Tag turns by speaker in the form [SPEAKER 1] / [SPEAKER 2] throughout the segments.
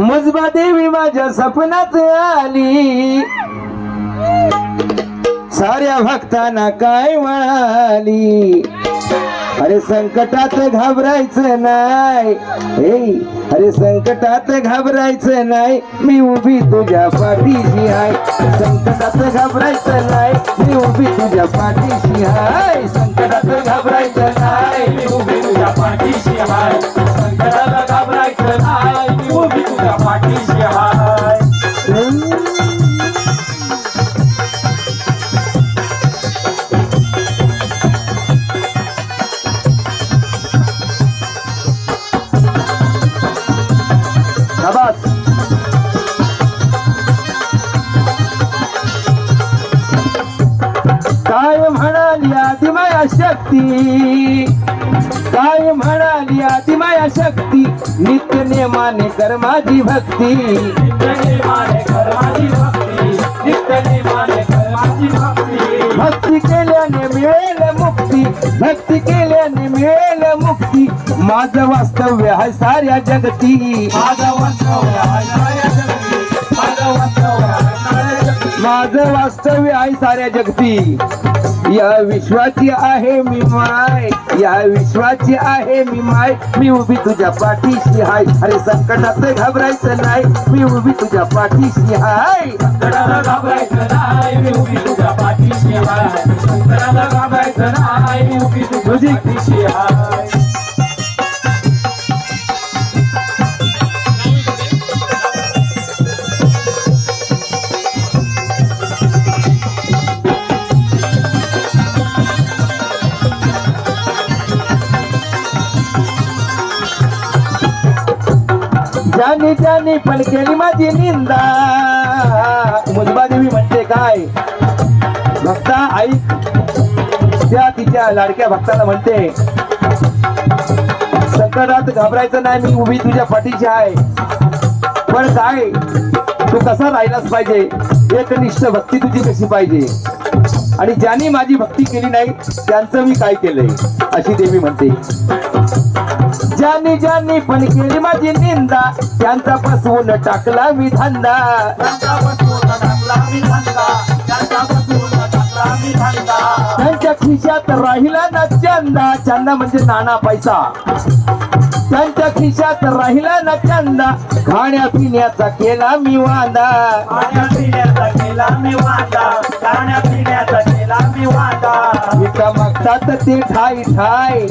[SPEAKER 1] मुजबा देवी माझ्या सपनात आली. साऱ्या भक्तांना काय म्हणाली? अरे संकटात घाबरायचं नाही. हे अरे संकटात घाबरायचं नाही. मी उभी तुझ्या पाठीशी आहे संकटात घाबरायचं नाही. मी उभी तुझ्या पाठीशी आहे संकटात घाबरायचं नाही.
[SPEAKER 2] तुझ्या पाठीशी हाय.
[SPEAKER 1] काय म्हणाली आदिमाया शक्ती? काय म्हणाली आदिमाया शक्ती? नित्य नियमाने कर माझी भक्ती.
[SPEAKER 2] भक्ती
[SPEAKER 1] केल्याने मिळेल मुक्ती. भक्ती केल्याने मिळेल मुक्ती. माझं वास्तव्य आहे साऱ्या जगती
[SPEAKER 2] माझं माझं आहे साऱ्या जगती.
[SPEAKER 1] माझं वास्तव्य आहे साऱ्या जगती. या विश्वाची आहे मी माय या विश्वाची आहे मी माय. मी उभी तुझ्या पाठीशी हाय. अरे संकटात घाबरायचं नाही. मी उभी तुझ्या पाठीशी हाय.
[SPEAKER 2] संकटाला घाबरायचं नाही. मी उभी तुझ्या पाठीशी हाय. संकटाला घाबरायचं नाही. मी उभी तुझ्या पाठीशी हाय.
[SPEAKER 1] ज्यानी ज्यानी पण केली माझी निंदा. मुजबादेवी म्हणते काय? भक्ता ऐक त्या तिच्या लाडक्या भक्ताला म्हणते संकटात घाबरायचं नाही मी उभी तुझ्या पाठीची आहे. पण काय? तू कसा राहिलाच पाहिजे? एकनिष्ठ भक्ती तुझी कशी पाहिजे? आणि ज्यांनी माझी भक्ती केली नाही त्यांचं मी काय केलंय? अशी देवी म्हणते. ज्यांनी ज्यांनी पण केली माझी निंदा त्यांचा फसवून टाकला मी धंदा.
[SPEAKER 2] त्यांचा बसवून टाकला मी धंदा
[SPEAKER 1] त्यांच्या खिशात राहिला ना चंदा चंदा म्हणजे नाना पैसा. त्यांच्या खिशात राहिला ना चंदा खाण्या पिण्याचा केला मी वांदा.
[SPEAKER 2] खाण्या पिण्याचा केला मी वांदा खाण्या पिण्याचा केला मी वांदा.
[SPEAKER 1] मागतात ते ठाई ठाय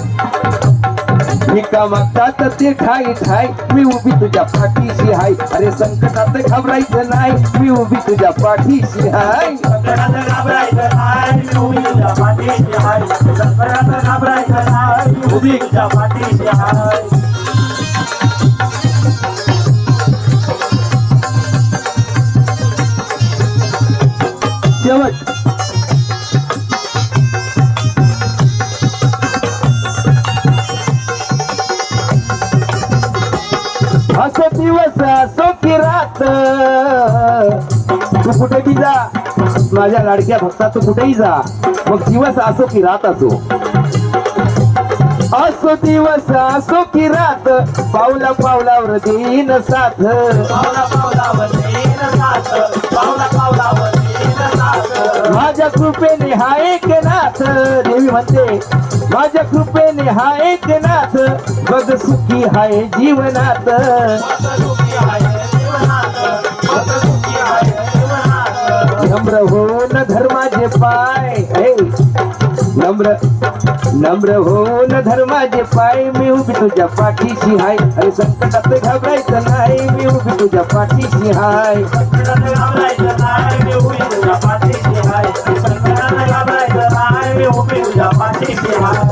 [SPEAKER 1] भिका मागतात ते ठाई ठाय मी उभी तुझ्या पाठीशी हाय. अरे संकटात घाबरायचं नाही मी उभी तुझ्या पाठीशी हाय.
[SPEAKER 2] उभी तुझ्या पाठीशी हाय.
[SPEAKER 1] शेवट दिवस असो की रात तू कुठे बी जा. माझ्या लाडक्या भक्ता तू कुठेही जा. मग दिवस असो की रात असो. असो दिवस असो की रात पावला पावलावर देईन साथ.
[SPEAKER 2] पावला पावलावर येईन साथ. पावला पावलावर
[SPEAKER 1] माझ्या कृपेने हा एक नाथ देवी म्हणते. माझ्या कृपेने हा एक नाथ बघ सुखी हाय जीवनात
[SPEAKER 2] आहे जीवनात.
[SPEAKER 1] नम्र होऊन धर्माचे पाय नम्र नम्र होऊन धर्माचे पाय मी उभी तुझ्या पाठीशी हाय अरे संकटात घाबरायचं नाही मी उभी तुझ्या पाठीशी हाय
[SPEAKER 2] संकटात घाबरायचं नाही